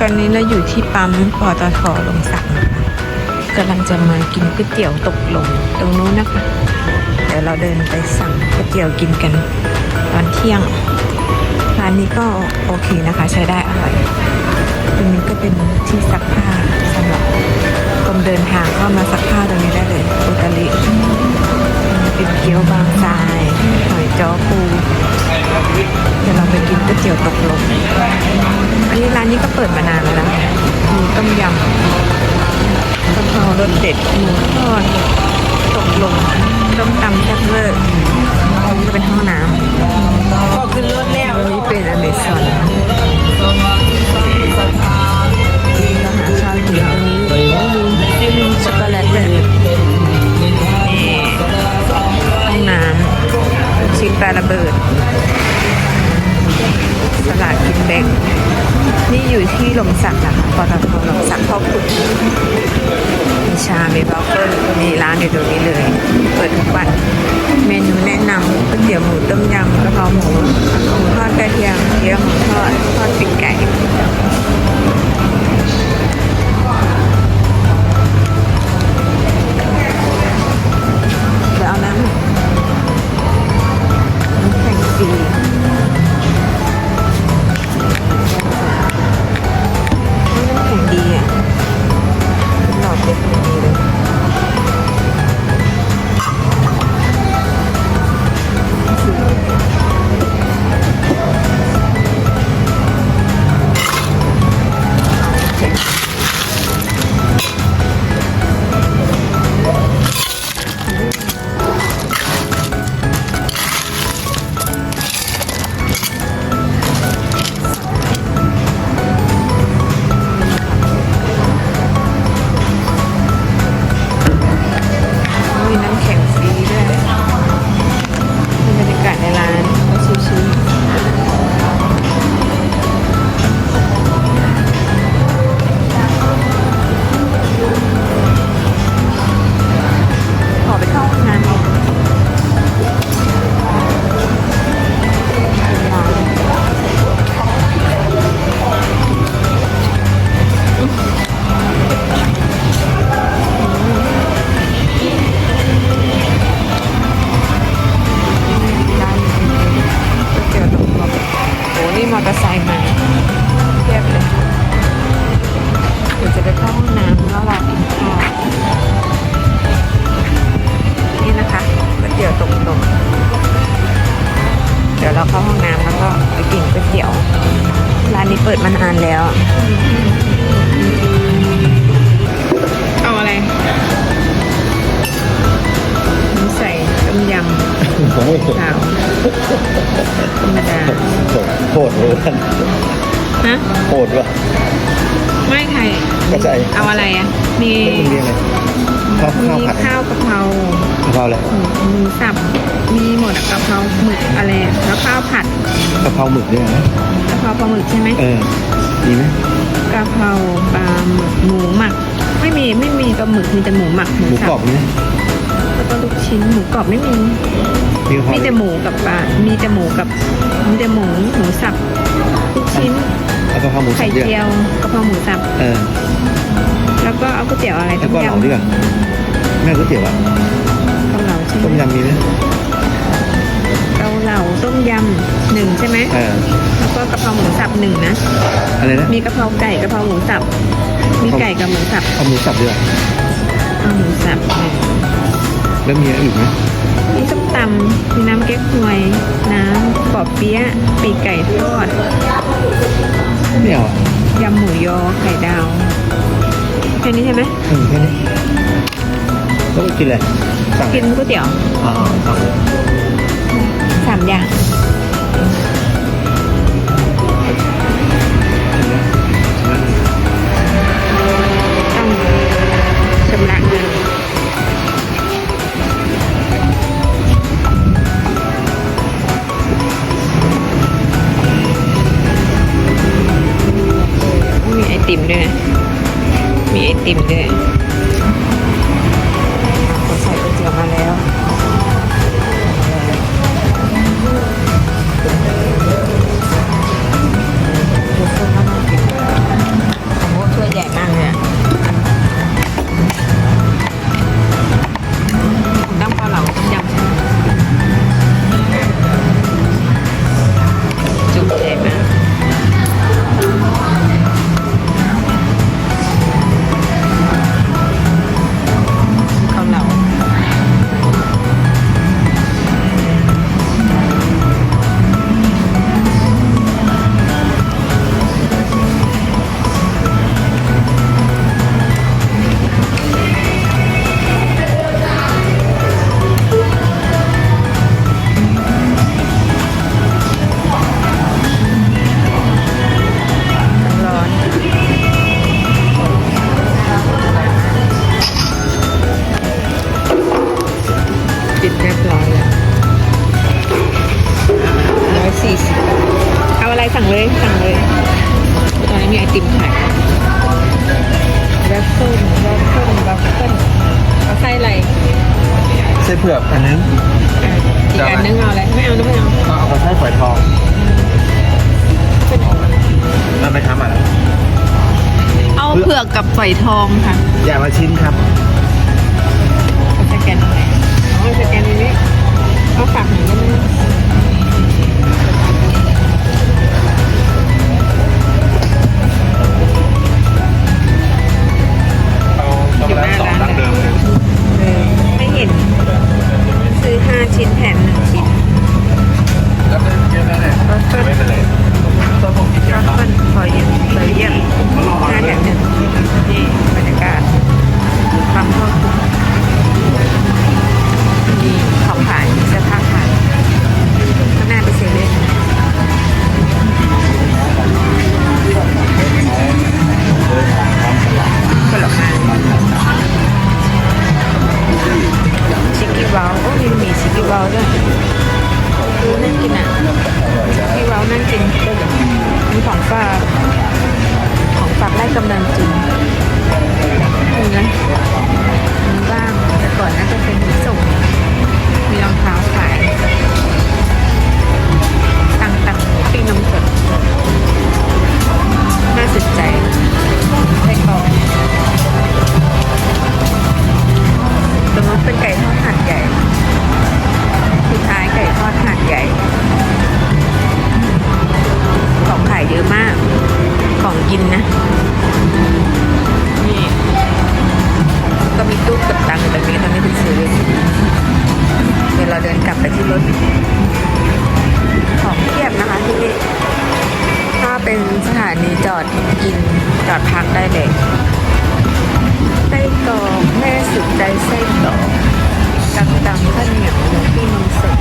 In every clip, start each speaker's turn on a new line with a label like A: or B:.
A: ตอนนี้เราอยู่ที่ปั๊มปตทลงสักนะคะกำลังจะมากินก๋วยเตี๋ยวตกลงตรงนู้นนะคะ เดี๋ยวเราเดินไปสั่งก๋วยเตี๋ยวกินกันตอนเที่ยง ร้านนี้ก็โอเคนะคะใช้ได้อร่อย ตรงนี้ก็เป็นที่ซักผ้าสำหรับคนเดินทางเข้ามาซักผ้าตรงนี้ได้เลยอุตริเป็นเกี๊ยวบางทรายหอยจ้อปู เดี๋ยวเราไปกินก๋วยเตี๋ยวตกลง นนี้ร้านนี้ก็เปิดมานานแล้วนะมีต้มยำกะเพรารสเด็ดหมูทอดตกลงต้มตำแซ่บเวอร์อันนี้ก็เป็นห้องน้ำก็ขึ้นรถแล้วอันนี้เป็นอเมซอนเราหาข้าวกินตรงนี้มีช็อกโกแลตด้วยนี่ห้องน้ำชิ้นปลาระเบิดสลากกินแบ่ง นี่อยู่ที่ลมสักนะคะปตทลมสักพ่อขุดมีชา มีบรอกเกิลมีร้านอยู่ตรงนี้เลย เปิดทุกวัน เมนูแนะนำก๋วยเตี๋ยวหมูต้มยำกระเพราหมู อเตอร์ไซค์มาเทียบเลยเดี๋ยวจะไปเข้าห้องน้ำแล้วรอกินข้าวนี่นะคะก๋วยเตี๋ยวตรงๆเดี๋ยวเราเข้าห้องน้ำแล้วก็ไปกินก๋วยเตี๋ยว ร้านนี้เปิดมานานแล้ว ใจเอาอะไรอะ มี
B: ไม่เรียกอะไรข้าวข้าว
A: มี
B: ผัด
A: ข้าวกะเพรากะ
B: เพราอะไร
A: หมูหมูสับ มีหมดอะกะเพราหมึกอะไรอะแล้วข้าวผัด
B: กะเพราหมึกด้วยนะ
A: กะเพราปลาหมึกใช่ไหม
B: เออมีไหม
A: กะเพราปลาหมึกหมูหมัก ไม่มีไม่มีปลาหมึกมีแต่หมูหมักหมู
B: หมู
A: สั
B: กรอ
A: บบ
B: มีไหม
A: แล้วก็ลูกชิ้นหมูกรอบไม่มี
B: มีกะเพรา
A: มีแต่หมูกับปลา มีแต่หมูกับ มีแต่หมูหมูสับลูกชิ้น
B: เอากะเพราหมูสั
A: ไข่
B: บด้วย
A: เจียวกะเพราหมูสับ
B: เออ
A: แล้วก็เอาก๋วยเตี๋ยวอะไร
B: แล้ว
A: ต้ม
B: ก็เหลายำด้วยกันแม่ก๋วยเตี๋ยวอะ
A: เกาเหลาใช่
B: ต้ม
A: ไหม
B: ยำมีไหม
A: เกาเหลาต้มยำหนึ่งใช่ไหม
B: เออ
A: แล้วก็กะเพราหมูสับหนึ่งนะ
B: อะไรนะ
A: มีกะเพราไก่กะเพราหมูสับ มีไก่กับหมูสับ
B: เอาหมูสับด้วย
A: เอาหมูสับหนึ่ง
B: แล้วมีอะไรอีกไหม
A: มีส้มตำมีน้ำเก๊กฮวย น้ำปอบเปี๊ยะปีกไก่ทอด
B: ไห
A: มอืม
B: แค่นี้แล้วก็กินอะไรสั่ง
A: กินก๋วยเตี๋ยว
B: อ๋อเอาเลย
A: เผื
B: อกอันนึง
A: อีกอันนึงเอาอะไรไม่เอานะไม่เอา
B: ก็เอาไปใช้ฝอยทองเราไปทำอะไร
A: เอาเผือกกับฝอยทองค่ะ
B: อย่ามาชิ้นครับ ชิ้
A: นแถมหนึ่งชิ้น
B: แล้วเป็นเยอะแล้วเนี่ย
A: เฟิร์
B: ไม่เป็นไรตัวผมกินเยอะ
A: สเฟิร์พอเยี่ยมเบอเยี่ยมห้าแถมหนึ่งนี่บรรยากาศความครอบคลุมมีของขายมีเสื้อผ้า กำลังจริงดูนะมีบ้างแต่ก่อนน่าจะเป็นที่ส่งมีรองเท้าขายตังตังปีนมสดน่าสนใจ ไปที่รถของเทียบนะคะที่นี่ถ้าเป็นสถานีจอดกินจอดพักได้เลยไส้กรอกแม่สุดใจไส้กรอกตำตำข้าวเหนียวหมูปิ้งนมสด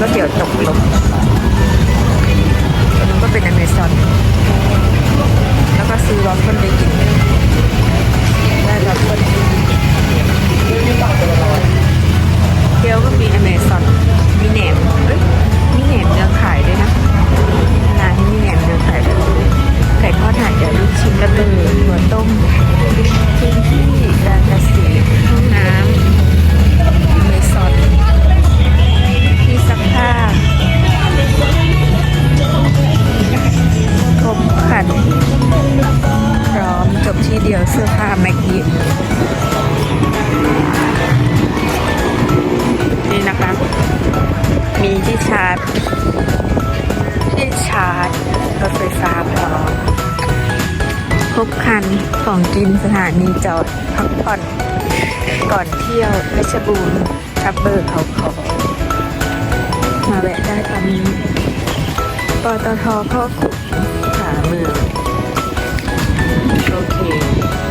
A: ก็มากินก๋วยเตี๋ยวตกลงตรง เดียวเสื้อผ้าแม็กกี้นี่นะคะ มีที่ชาร์จที่ชาร์จรถไฟฟ้าพร้อมครบคันของกินสถานีจอดพักผ่อนก่อนเที่ยวเพชรบูรณ์ทับเบอร์เขาขอมาแวะได้ตอนนี้ปตทพ่อขุนขาเมือง โอเค